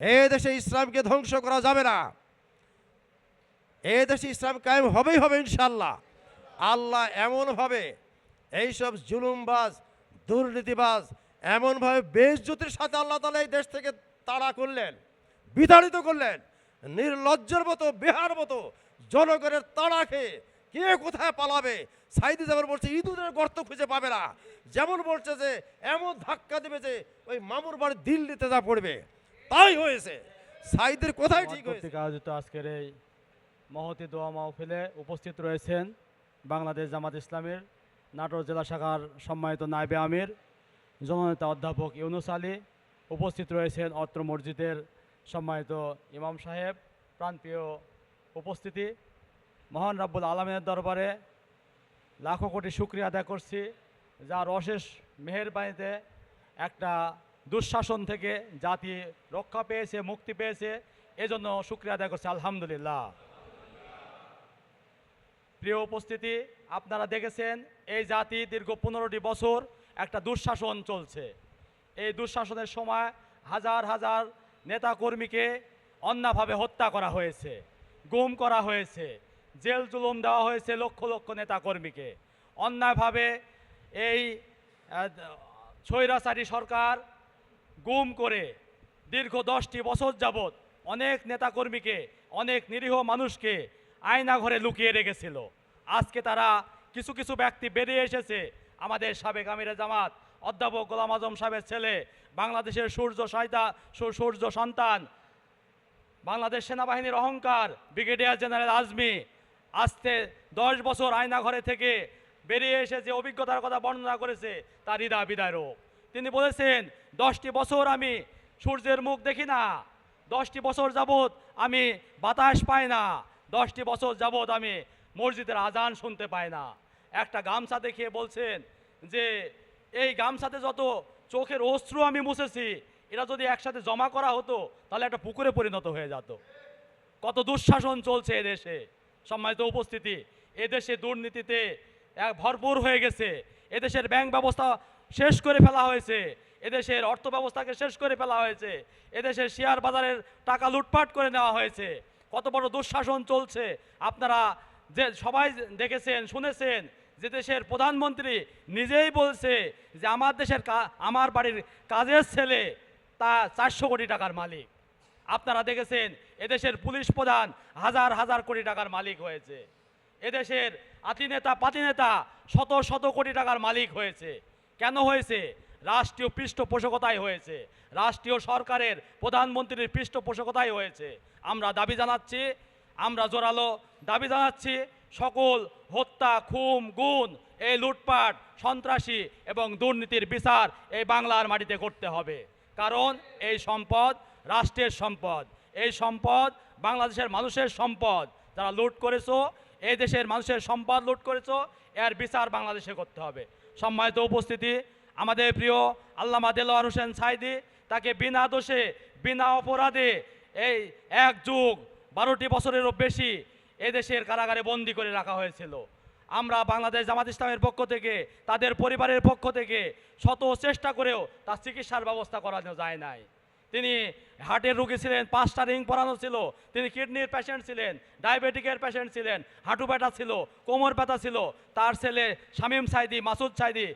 এ দেশে ইসলামকে ধ্বংস করা যাবে না। এ দেশে ইসলাম কায়েম হবেই হবে ইনশাল্লাহ আল্লাহ এমনভাবে এইসব জুলুমবাজ, দুর্নীতিবাজ, এমনভাবে বেশজ্যোতির সাথে আল্লাহ তালা এই দেশ থেকে তাড়া করলেন, বিতাড়িত করলেন, নির্লজ্জের মতো, বেহার মতো জনগণের তাড়া খেয়ে কে কোথায় পালাবে? সাইদি যেমন বলছে, ইঁদুরের গর্ত খুঁজে পাবে না। যেমন বলছে যে, এমন ধাক্কা দেবে যে, ওই মামুর বাড়ি দিল্লিতে যা পড়বে। তাই হয়েছে। সাইদের কোথায় ঠিক হয়েছে। আয়োজিত আজকের এই মহতি দোয়া মাহফিলে উপস্থিত রয়েছেন বাংলাদেশ জামাত ইসলামের নাটোর জেলা শাখার সম্মানিত নাইবে আমির জননেতা অধ্যাপক ইউনুস আলী উপস্থিত রয়েছেন অত্র মসজিদের সম্মানিত ইমাম সাহেব প্রাণপ্রিয় উপস্থিতি মহান রাব্বুল আলমের দরবারে লাখো কোটি শুক্রিয়া আদায় করছি। যার অশেষ মেহেরবানিতে একটা দুঃশাসন থেকে জাতি রক্ষা পেয়েছে, মুক্তি পেয়েছে, এজন্য শুক্রিয়া আদায় করছে, আলহামদুলিল্লাহ। প্রিয় উপস্থিতি, আপনারা দেখেছেন, এই জাতি দীর্ঘ পনেরোটি বছর একটা দুঃশাসন চলছে। এই দুঃশাসনের সময় হাজার হাজার নেতাকর্মীকে অন্যভাবে হত্যা করা হয়েছে, গুম করা হয়েছে, জেল জুলুম দেওয়া হয়েছে লক্ষ লক্ষ নেতাকর্মীকে। অন্যায়ভাবে এই স্বৈরাচারী সরকার গুম করে দীর্ঘ দশটি বছর যাবৎ অনেক নেতাকর্মীকে, অনেক নিরীহ মানুষকে আয়না ঘরে লুকিয়ে রেখেছিল। আজকে তারা কিছু কিছু ব্যক্তি বেরিয়ে এসেছে। আমাদের সাবেক আমিরে জামাত, অধ্যাপক গোলাম আজম সাহেবের ছেলে, বাংলাদেশের সূর্য সহায়তা, সূ- সূর্য সন্তান, বাংলাদেশ সেনাবাহিনীর অহংকার, ব্রিগেডিয়ার জেনারেল আজমি, আজকে দশ বছর আয়না ঘরে থেকে বেরিয়ে এসে যে অভিজ্ঞতার কথা বর্ণনা করেছে, তার হৃদয় বিদারক তিনি বলেছেন দশটি বছর আমি সূর্যের মুখ দেখি না, দশটি বছর যাবৎ আমি বাতাস পাই না, দশটি বছর যাবৎ আমি মসজিদের আজান শুনতে পাই না। একটা গামছা দেখিয়ে বলছেন যে, এই গামছাতে যত চোখের অশ্রু আমি মুছেছি এরা যদি একসাথে জমা করা হতো, তাহলে একটা পুকুরে পরিণত হয়ে যেত। কত দুঃশাসন চলছে এদেশে। সম্মানিত উপস্থিতি, এদেশে দুর্নীতিতে ভরপুর হয়ে গেছে। এদেশের ব্যাংক ব্যবস্থা শেষ করে ফেলা হয়েছে। এদেশের অর্থ ব্যবস্থাকে শেষ করে ফেলা হয়েছে। এদেশের শেয়ার বাজারের টাকা লুটপাট করে নেওয়া হয়েছে। কত বড় দুঃশাসন চলছে। আপনারা যে সবাই দেখেছেন, শুনেছেন যে দেশের প্রধানমন্ত্রী নিজেই বলছে যে আমার দেশের আমার বাড়ির কাজের ছেলে তা চারশো কোটি টাকার মালিক। আপনারা দেখেছেন, এদেশের পুলিশ প্রধান হাজার হাজার কোটি টাকার মালিক হয়েছে। এদেশের আতিনেতা, পাতিনেতা শত শত কোটি টাকার মালিক হয়েছে। কেন হয়েছে? রাষ্ট্রীয় পৃষ্ঠপোষকতায় হয়েছে। রাষ্ট্রীয় সরকারের প্রধানমন্ত্রীর পৃষ্ঠপোষকতায় হয়েছে। আমরা দাবি জানাচ্ছি, আমরা জোরালো দাবি জানাচ্ছি, সকল হত্যা খুম গুণ, এই লুটপাট, সন্ত্রাসী এবং দুর্নীতির বিচার এই বাংলার মাটিতে করতে হবে। কারণ এই সম্পদ রাষ্ট্রের সম্পদ। এই সম্পদ বাংলাদেশের মানুষের সম্পদ। যারা লুট করেছ, এই দেশের মানুষের সম্পদ লুট করেছ, এর বিচার বাংলাদেশে করতে হবে। সম্মানিত উপস্থিতি আমাদের প্রিয় আল্লামা দেলোয়ার হোসেন সাইদি তাকে বিনা দোষে, বিনা অপরাধে এই এক যুগ বারোটি বছরেরও বেশি এদেশের কারাগারে বন্দি করে রাখা হয়েছিল। আমরা বাংলাদেশ জামাত ইসলামের পক্ষ থেকে, তাদের পরিবারের পক্ষ থেকে শত চেষ্টা করেও তার চিকিৎসার ব্যবস্থা করানো যায় নাই। তিনি হার্টের রোগী ছিলেন, পাঁচটা রিং পরানো ছিল, তিনি কিডনির পেশেন্ট ছিলেন, ডায়াবেটিকের পেশেন্ট ছিলেন, হাঁটু ব্যথা ছিল, কোমর ব্যথা ছিল, তার ছেলে শামীম সাইদি, মাসুদ সাইদি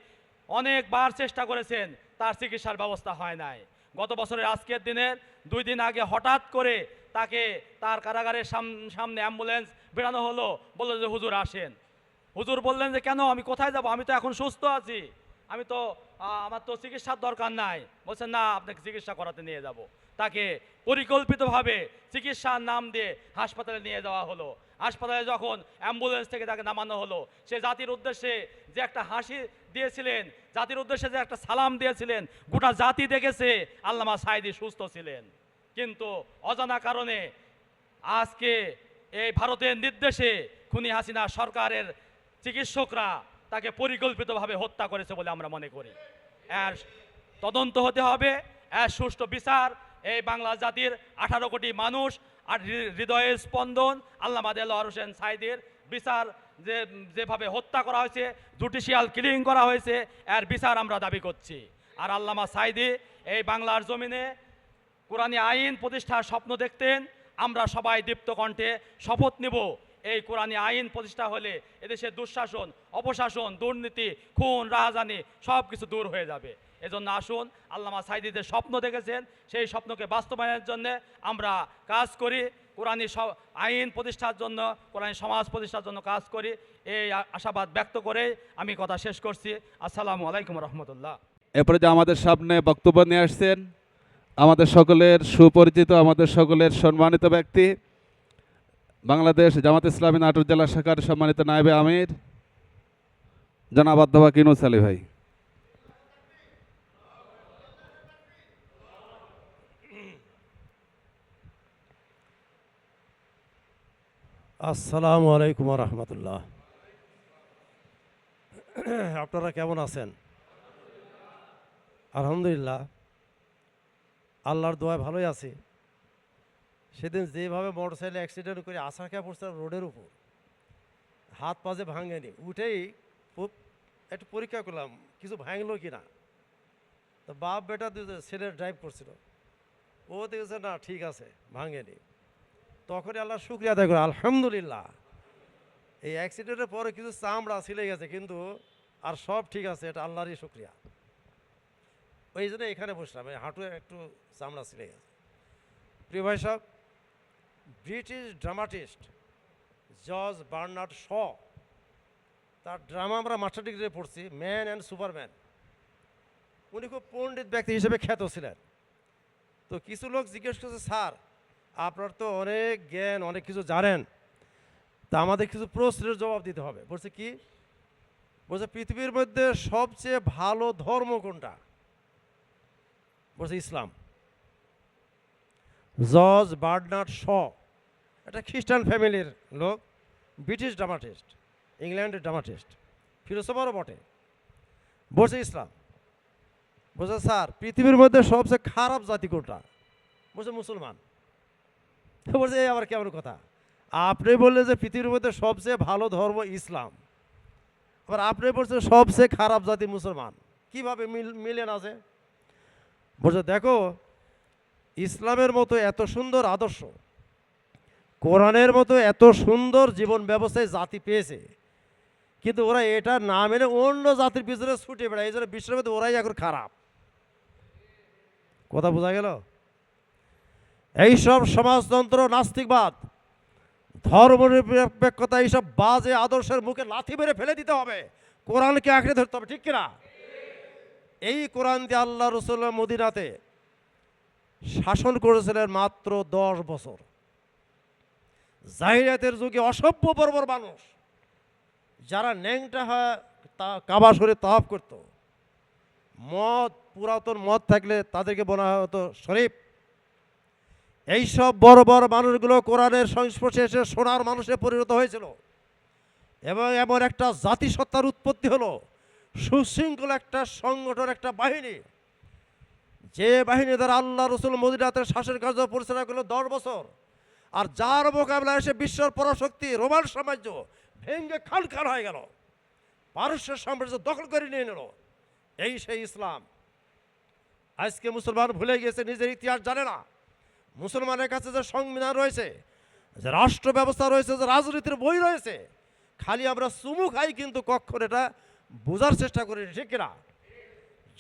অনেকবার চেষ্টা করেছেন, তার চিকিৎসার ব্যবস্থা হয় নাই। গত বছরের আজকের দিনের দুই দিন আগে হঠাৎ করে তাকে তার কারাগারের সাম- সামনে অ্যাম্বুলেন্স বেরানো হলো, বলল যে হুজুর আসেন। হুজুর বললেন যে, কেন? আমি কোথায় যাব? আমি তো এখন সুস্থ আছি। আমি তো আমার তো চিকিৎসার দরকার নাই। বলছেন, না, আপনাকে চিকিৎসা করাতে নিয়ে যাব। তাকে পরিকল্পিতভাবে চিকিৎসার নাম দিয়ে হাসপাতালে নিয়ে যাওয়া হলো। হাসপাতালে যখন অ্যাম্বুলেন্স থেকে তাকে নামানো হলো, সে জাতির উদ্দেশ্যে যে একটা হাসি দিয়েছিলেন, জাতির উদ্দেশ্যে যে একটা সালাম দিয়েছিলেন, গোটা জাতি দেখেছে, আল্লামা সাইদি সুস্থ ছিলেন। কিন্তু অজানা কারণে আজকে এই ভারতের নির্দেশে খুনি হাসিনা সরকারের চিকিৎসকরা তাকে পরিকল্পিতভাবে হত্যা করেছে বলে আমরা মনে করি। এর তদন্ত হতে হবে, এর সুষ্ঠু বিচার, এই বাংলা জাতির আঠারো কোটি মানুষ আর হৃদয়ের স্পন্দন, আল্লামা দেলোয়ার হোসেন সাইদের বিচার যে, যেভাবে হত্যা করা হয়েছে, জুডিশিয়াল কিলিং করা হয়েছে, এর বিচার আমরা দাবি করছি। আর আল্লামা সাইদি এই বাংলার জমিনে কোরআনী আইন প্রতিষ্ঠার স্বপ্ন দেখতেন, আমরা সবাই দীপ্ত কণ্ঠে শপথ নেব, এই কোরআনী আইন প্রতিষ্ঠা হলে এদেশের দুঃশাসন, অপশাসন, দুর্নীতি, খুন, রাহাজানি সব কিছু দূর হয়ে যাবে। এজন্য আসুন, আল্লামা সাইদিদের স্বপ্ন দেখেছেন, সেই স্বপ্নকে বাস্তবায়নের জন্য আমরা কাজ করি। কোরআনী আইন প্রতিষ্ঠার জন্য, কোরআনী সমাজ প্রতিষ্ঠার জন্য কাজ করি। এই আশাবাদ ব্যক্ত করে আমি কথা শেষ করছি। আসসালামু আলাইকুম রহমতুল্লাহ। এরপরে যে আমাদের সামনে বক্তব্য নিয়ে আসছেন, আমাদের সকলের সুপরিচিত, আমাদের সকলের সম্মানিত ব্যক্তি, বাংলাদেশ জামাত ইসলামী নাটোর জেলা শাখার সম্মানিত নায়েবে আমির, জনাব আব্দুবা কিনুস আলী ভাই। আসসালামু আলাইকুম রহমতুল্লাহ। আপনারা কেমন আছেন? আলহামদুলিল্লাহ। আল্লাহর দোয়ায় ভালোই আছি। সেদিন যেভাবে মোটরসাইকেল অ্যাক্সিডেন্ট করে আশা খেয়ে পড়ছিলাম রোডের উপর। হাত পাজে ভাঙেনি। উঠেই একটু পরীক্ষা করলাম, কিছু ভাঙলো কি না তো বাপ বেটা ছেলে ড্রাইভ করছিল। ও দেখেছে, না, ঠিক আছে, ভাঙেনি। তখনই আল্লাহ শুক্রিয়া আদায় করে আলহামদুলিল্লাহ। এই অ্যাক্সিডেন্টের পরে কিছু চামড়া ছিলে গেছে, কিন্তু আর সব ঠিক আছে, এটা আল্লাহরই শুক্রিয়া। ওই জন্য এখানে বসলাম, এই হাঁটু একটু চামড়া ছিলে গেছে। প্রিয় ভাই সব British dramatist George Bernard Shaw, তার ড্রামা আমরা মাস্টার ডিগ্রি পড়ছি, ম্যান অ্যান্ড সুপারম্যান। উনি খুব পণ্ডিত ব্যক্তি হিসেবে খ্যাত ছিলেন। তো কিছু লোক জিজ্ঞেস করছে, স্যার আপনার তো অনেক জ্ঞান, অনেক কিছু জানেন। তা আমাদের কিছু প্রশ্নের জবাব দিতে হবে। বলছে কি? বলছে, পৃথিবীর মধ্যে সবচেয়ে ভালো ধর্ম কোনটা? বলছে, ইসলাম। জর্জ বার্নার্ড শ। একটা খ্রিস্টান ফ্যামিলির লোক, ব্রিটিশ ড্রামাটিস্ট, ইংল্যান্ডের ড্রামাটিস্ট, ফিলোসফারও বটে। বলছে, ইসলাম। বলছে, স্যার, পৃথিবীর মধ্যে সবচেয়ে খারাপ জাতি কোনটা? বলছে, মুসলমান। বলছে এই আবার কেমন কথা? আপনি বললেন যে পৃথিবীর মধ্যে সবচেয়ে ভালো ধর্ম ইসলাম। আবার আপনি বলছেন, সবচেয়ে খারাপ জাতি মুসলমান। কীভাবে মিল মিলেন আছে বলছে, দেখো, ইসলামের মতো এত সুন্দর আদর্শ, কোরআনের মতো এত সুন্দর জীবন ব্যবস্থায় জাতি পেয়েছে, কিন্তু ওরা এটা না মেনে অন্য জাতির পিছনে ছুটে বেড়ায়, এই জন্য বিশ্বের মধ্যে ওরাই এখন খারাপ। কথা বোঝা গেল? এইসব সমাজতন্ত্র, নাস্তিকবাদ, ধর্মনিরপেক্ষতা, এইসব বাজে আদর্শের মুখে লাথি মেরে ফেলে দিতে হবে। কোরআনকে আঁকড়ে ধরতে হবে, ঠিক কিনা? এই কোরআন দিয়ে আল্লাহ রসুল্লাহ মদিনাতে শাসন করেছিলেন মাত্র দশ বছর। জাহিরাতের যুগে অসভ্য বর্বর মানুষ। যারা ন্যাংটা হয়, তা কাবা সরে তাপ করত। মদ, পুরাতন মদ থাকলে তাদেরকে বলা হতো শরীফ। এইসব বড় বড় মানুষগুলো কোরআনের সংস্পর্শে এসে সোনার মানুষে পরিণত হয়েছিল। এবং এমন একটা জাতিসত্তার উৎপত্তি হলো, সুশৃঙ্খল একটা সংগঠন, একটা বাহিনী। যে বাহিনী দ্বারা আল্লাহ রসুল মদিনাতের শাসন কার্য পরিচালনা করল দশ বছর। আর যার মোকাবেলায় এসে বিশ্বর পরাশক্তি, রোমান সাম্রাজ্য ভেঙ্গে খান খান হয়ে গেল। পারস্যের সাম্রাজ্য দখল করে নিয়ে নিল। এই সেই ইসলাম। আজকে মুসলমান ভুলে গিয়েছে, নিজের ইতিহাস জানে না। মুসলমানের কাছে যে সংবিধান রয়েছে, যে রাষ্ট্র ব্যবস্থা রয়েছে, যে রাজনীতির বই রয়েছে, খালি আমরা চুমু খাই কিন্তু কখন এটা বোঝার চেষ্টা করি ঠিক কিনা?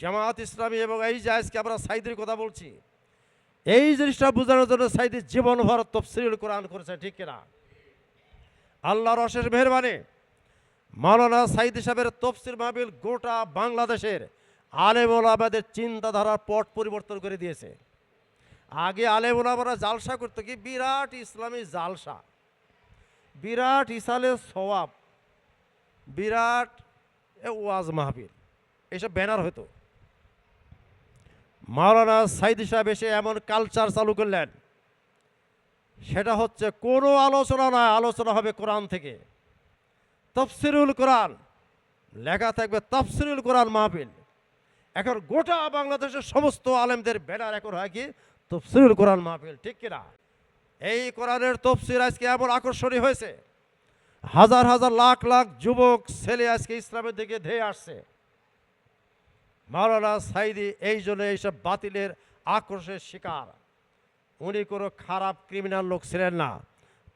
জামাত ইসলামী এবং এই যে আজকে আমরা সাইদের কথা বলছি, এই জিনিসটা বোঝানোর জন্য সাইদের জীবনভর তফসিল কোরআন করেছে, ঠিক কিনা? আল্লাহর অশেষ মেহরবানি, মাওলানা সাইদ সাহেবের তফসির মাহবিল গোটা বাংলাদেশের আলেম ওলামাদের চিন্তাধারার পট পরিবর্তন করে দিয়েছে। আগে আলেম ওলামারা জালসা করতো কি? বিরাট ইসলামী জালসা। বিরাট ইসালে সওয়াব। বিরাট ওয়াজ মাহবিল এইসব ব্যানার হতো। মাওলানা সাইদ সাহেব এসে এমন কালচার চালু করলেন। সেটা হচ্ছে কোনো আলোচনা নয় আলোচনা হবে কোরআন থেকে। তফসিরুল কোরআন। লেখা থাকবে তফসিরুল কোরআন মাহফিল। এখন গোটা বাংলাদেশের সমস্ত আলেমদের ব্যানার এখন হয় কি? তফসিরুল কোরআন মাহফিল, ঠিক কিনা এই কোরআনের তফসির আজকে এমন আকর্ষণীয় হয়েছে। হাজার হাজার লাখ লাখ যুবক, ছেলে আজকে ইসলামের দিকে ধেয়ে আসছে। মাওলানা সাইদি এই জন্য এইসব বাতিলের আক্রোশের শিকার। উনি কোনো খারাপ ক্রিমিনাল লোক ছিলেন না।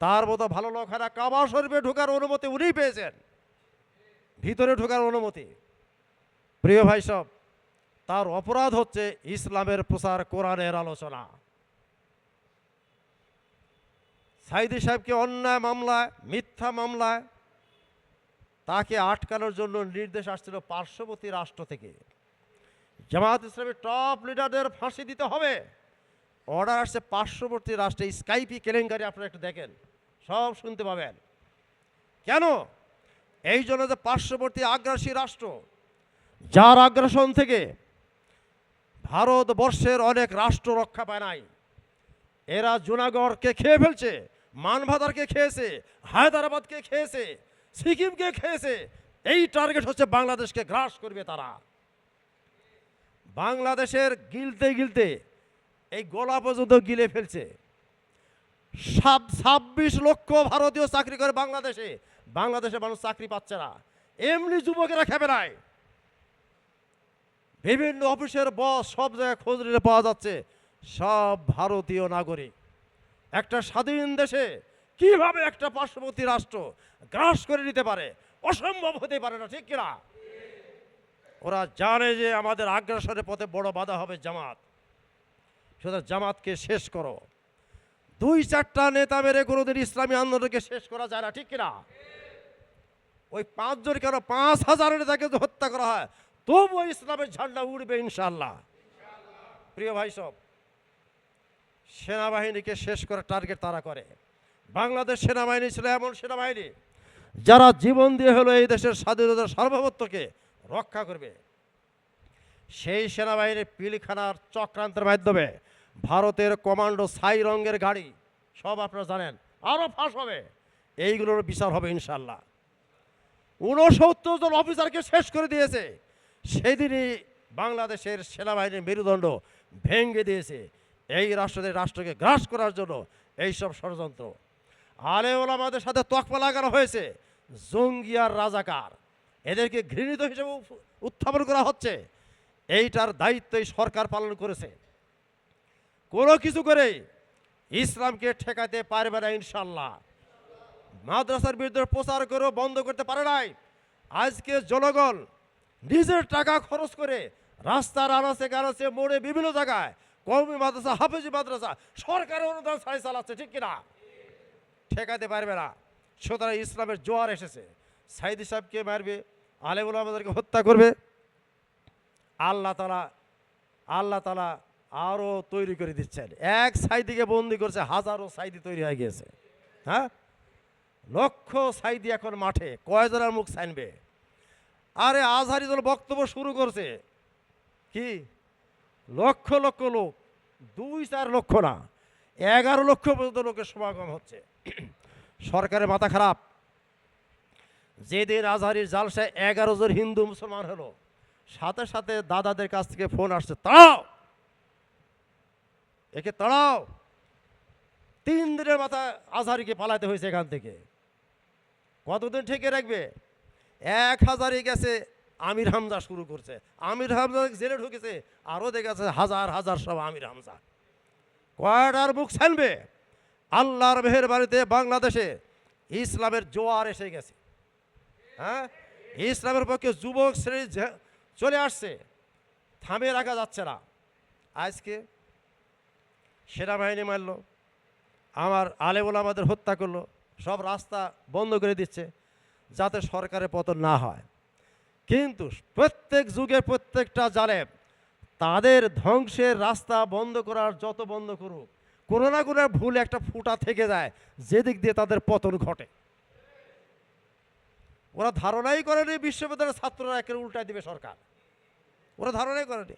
তার মতো ভালো লোক না। কাবা শরীফে ঢোকার অনুমতি উনিই পেয়েছেন। ভিতরে ঢোকার অনুমতি। প্রিয় ভাই সব তার অপরাধ হচ্ছে ইসলামের প্রচার কোরআনের আলোচনা। সাইদি সাহেবকে অন্যায় মামলায়, মিথ্যা মামলায় তাকে আটকানোর জন্য নির্দেশ আসছিল পার্শ্ববর্তী রাষ্ট্র থেকে। জামাত ইসলামের টপ লিডারদের ফাঁসি দিতে হবে। অর্ডার আসছে পার্শ্ববর্তী রাষ্ট্রে। স্কাইপি, কেলেঙ্কারি আপনারা একটু দেখেন, সব শুনতে পাবেন। কেন? এই জন্য যে পার্শ্ববর্তী আগ্রাসী রাষ্ট্র, যার আগ্রাসন থেকে ভারতবর্ষের অনেক রাষ্ট্র রক্ষা পায় নাই। এরা জুনাগড়কে খেয়ে ফেলছে মানভাদারকে খেয়েছে, হায়দ্রাবাদকে খেয়েছে, সিকিমকে খেয়েছে। এই টার্গেট হচ্ছে বাংলাদেশকে গ্রাস করবে তারা। বাংলাদেশের গিলতে গিলতে এই গোলা পর্যন্ত গিলে ফেলছে। সাব, ছাব্বিশ লক্ষ ভারতীয় চাকরি করে বাংলাদেশে। বাংলাদেশের মানুষ চাকরি পাচ্ছে না। এমনি যুবকেরা খেবে নাই বিভিন্ন অফিসের বস সব জায়গায় খোঁজ নিলে পাওয়া যাচ্ছে। সব ভারতীয় নাগরিক। একটা স্বাধীন দেশে কীভাবে একটা পার্শ্ববর্তী রাষ্ট্র গ্রাস করে নিতে পারে? অসম্ভব হতে পারে না, ঠিক কিনা? ওরা জানে যে আমাদের আগ্রাসনের পথে বড় বাধা হবে জামাত। সুতরাং জামাতকে শেষ করো। দুই চারটা নেতা মেরে কোনোদিন ইসলামী আন্দোলনকে শেষ করা যায় না, ঠিক কিনা? ওই পাঁচজন কেন? পাঁচ হাজার নেতাকে হত্যা করা হয়? তবুও ইসলামের ঝান্ডা উড়বে ইনশাল্লাহ প্রিয় ভাই সব, সেনাবাহিনীকে শেষ করার টার্গেট তারা করে। বাংলাদেশ সেনাবাহিনী ছিল এমন সেনাবাহিনী যারা জীবন দিয়ে হলো এই দেশের স্বাধীনতার সার্বভৌমত্বকে রক্ষা করবে। সেই সেনাবাহিনীর পিলখানার চক্রান্তের মাধ্যমে ভারতের কমান্ডো ছাই রঙের গাড়ি, সব আপনারা জানেন আরও ফাঁস হবে। এইগুলোর বিচার হবে ইনশাল্লাহ ঊনসত্তর জন অফিসারকে শেষ করে দিয়েছে। সেদিনই বাংলাদেশের সেনাবাহিনীর মেরুদণ্ড ভেঙে দিয়েছে এই রাষ্ট্রদের রাষ্ট্রকে গ্রাস করার জন্য এইসব ষড়যন্ত্র। আলে ওলামাদের সাথে তকমা লাগানো হয়েছে। জঙ্গিয়ার রাজাকার। এদেরকে ঘৃণিত হিসেবে উত্থাপন করা হচ্ছে। এইটার দায়িত্ব এই সরকার পালন করেছে। কোনো কিছু করে ইসলামকে ঠেকাতে পারবে না ইনশাল্লাহ মাদ্রাসার বিরুদ্ধে প্রচার করেও বন্ধ করতে পারে নাই। আজকে জনগণ নিজের টাকা খরচ করে রাস্তার আনাচে গানাচে মোড়ে বিভিন্ন জায়গায় কৌমি মাদ্রাসা, হাফেজি মাদ্রাসা সরকারের অনুদান ছাড়াই চালাচ্ছে, ঠিক কিনা? ঠেকাতে পারবে না। সুতরাং ইসলামের জোয়ার এসেছে। সাইদি সাহেবকে মারবে? আলেমুল আমাদেরকে হত্যা করবে? আল্লাহ তালা আল্লাহ তালা আরও তৈরি করে দিচ্ছেন। এক সাইদিকে বন্দি করছে, হাজারো সাইদি তৈরি হয়ে গিয়েছে। হ্যাঁ? লক্ষ সাইদি এখন মাঠে। কয়জনের মুখ ছাইনবে? আরে আজহারি দল বক্তব্য শুরু করছে। কি? লক্ষ লক্ষ লোক, দুই চার লক্ষ না, এগারো লক্ষ পর্যন্ত লোকের সমাগম হচ্ছে। সরকারের মাথা খারাপ। যেদিন আজহারির জালসায় এগারো জন হিন্দু মুসলমান হলো, সাথে সাথে দাদাদের কাছ থেকে ফোন আসছে, তাড়াও! একে তাড়াও! তিন দিনের মাথায় আজহারিকে পালাতে হয়েছে এখান থেকে। কতদিন ঠেকে রাখবে? এক হাজারই গেছে, আমির হামজা শুরু করছে। আমির হামজা জেলে ঢুকেছে, আরও দেখেছে হাজার হাজার সব আমির হামজা। কয়টার মুখ ছানবে? আল্লাহর মেহের বাড়িতে বাংলাদেশে ইসলামের জোয়ার এসে গেছে। হ্যাঁ? ইসলামের পক্ষে যুবক শ্রেণি চলে আসছে, থামিয়ে রাখা যাচ্ছে না। আজকে সেনাবাহিনী মারল, আমার আলেবুল আমাদের হত্যা করল, সব রাস্তা বন্ধ করে দিচ্ছে। যাতে সরকারের পতন না হয়। কিন্তু প্রত্যেক যুগে প্রত্যেকটা জালেম তাদের ধ্বংসের রাস্তা বন্ধ করার যত বন্ধ করুক, কোনো না কোনো ভুল একটা ফুটা থেকে যায়, যেদিক দিয়ে তাদের পতন ঘটে। ওরা ধারণাই করেনি বিশ্ববিদ্যালয়ের ছাত্ররা একের উল্টায় দিবে সরকার। ওরা ধারণাই করেনি।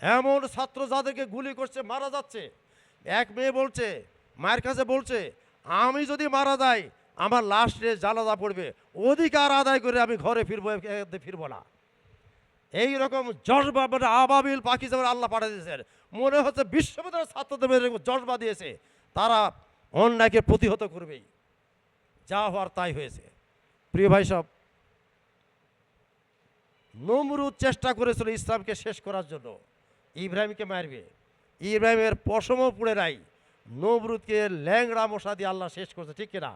এমন ছাত্র যাদেরকে গুলি করছে, মারা যাচ্ছে। এক মেয়ে বলছে, মায়ের কাছে বলছে, আমি যদি মারা যাই আমার লাস্টে জানাজা পড়বে, অধিকার আদায় করে আমি ঘরে ফিরবো ফিরবো না। এই রকম জজবা মানে আবাবিল পাখি যেমন আল্লাহ পাঠিয়ে দিয়েছেন মনে হচ্ছে বিশ্ববিদ্যালয়ের ছাত্রদের এরকম দিয়েছে, তারা অন্যায়কে প্রতিহত করবেই। যা হওয়ার তাই হয়েছে। প্রিয় ভাই সব, নমরুদ চেষ্টা করেছিল ইসলামকে শেষ করার জন্য। ইব্রাহিমকে মারবে। ইব্রাহিমের পশমও পুড়ে নাই। নবরুদকে ল্যাংড়া মশা দিয়ে আল্লাহ শেষ করছে, ঠিক কিনা?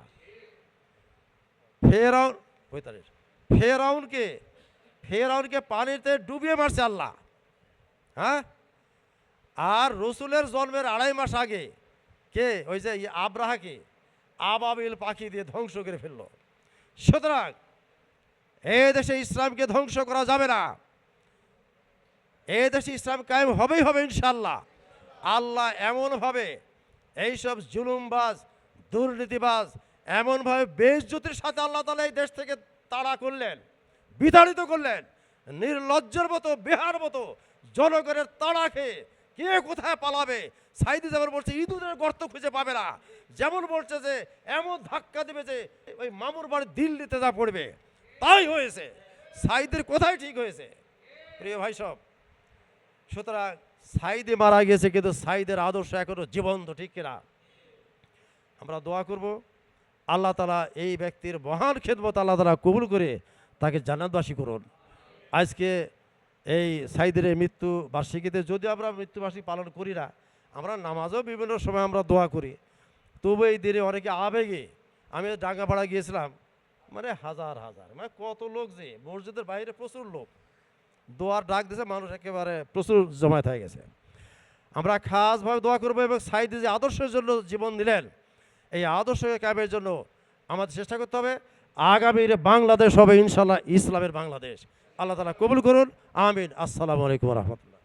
ফেরাউন ফেরাউনকে ফেরাউনকে পানিতে ডুবিয়ে মারছে আল্লাহ। হ্যাঁ? আর রসুলের জন্মের আড়াই মাস আগে কে? ওই যে ই- আব্রাহাকে আবাবিল পাখি দিয়ে ধ্বংস করে ফেলল। সুতরাং এ দেশে ইসলামকে ধ্বংস করা যাবে না। এ দেশে ইসলাম কায়েম হবেই হবে ইনশাল্লাহ আল্লাহ এমনভাবে এইসব জুলুমবাজ দুর্নীতিবাজ এমনভাবে বেশজ্যোতির সাথে আল্লাহ তালা এই দেশ থেকে তাড়া করলেন, বিতাড়িত করলেন, নির্লজ্জের মতো, বেহার মতো জনগণের তাড়া খেয়ে কে কোথায় পালাবে? সাইদি যেমন বলছে, ইঁদুরের গর্ত খুঁজে পাবে না। যেমন বলছে যে, এমন ধাক্কা দেবে যে, ওই মামুর বাড়ি দিল্লিতে যা পড়বে, তাই হয়েছে। সাইদের কোথায় ঠিক হয়েছে। প্রিয় ভাই সব, সুতরাং সাইদে মারা গেছে কিন্তু সাইদের আদর্শ এখনও জীবন্ত, ঠিক কিনা? আমরা দোয়া করব। আল্লাহ তালা এই ব্যক্তির মহান খেদমত আল্লাহ তালা কবুল করে তাকে জান্নাতবাসী করুন। আজকে এই সাইদের মৃত্যু বার্ষিকীতে যদি আমরা মৃত্যুবার্ষিকী পালন করি না, আমরা নামাজও বিভিন্ন সময় আমরা দোয়া করি। তবু এই দিনে অনেকে আবেগে, আমি ডাঙ্গাপাড়া গিয়েছিলাম মানে হাজার হাজার মানে কত লোক যে, মসজিদের বাইরে প্রচুর লোক। দোয়ার ডাক দিয়েছে, মানুষ একেবারে প্রচুর জমায়েত হয়ে গেছে। আমরা খাসভাবে দোয়া করব এবং সাইদে যে আদর্শের জন্য জীবন দিলেন এই আদর্শকে কায়েমের জন্য আমাদের চেষ্টা করতে হবে। আগামীর বাংলাদেশ হবে ইনশাল্লাহ ইসলামের বাংলাদেশ। আল্লাহ তালা কবুল করুন। আমিন। আসসালামু আলাইকুম রহমতুল্লাহ।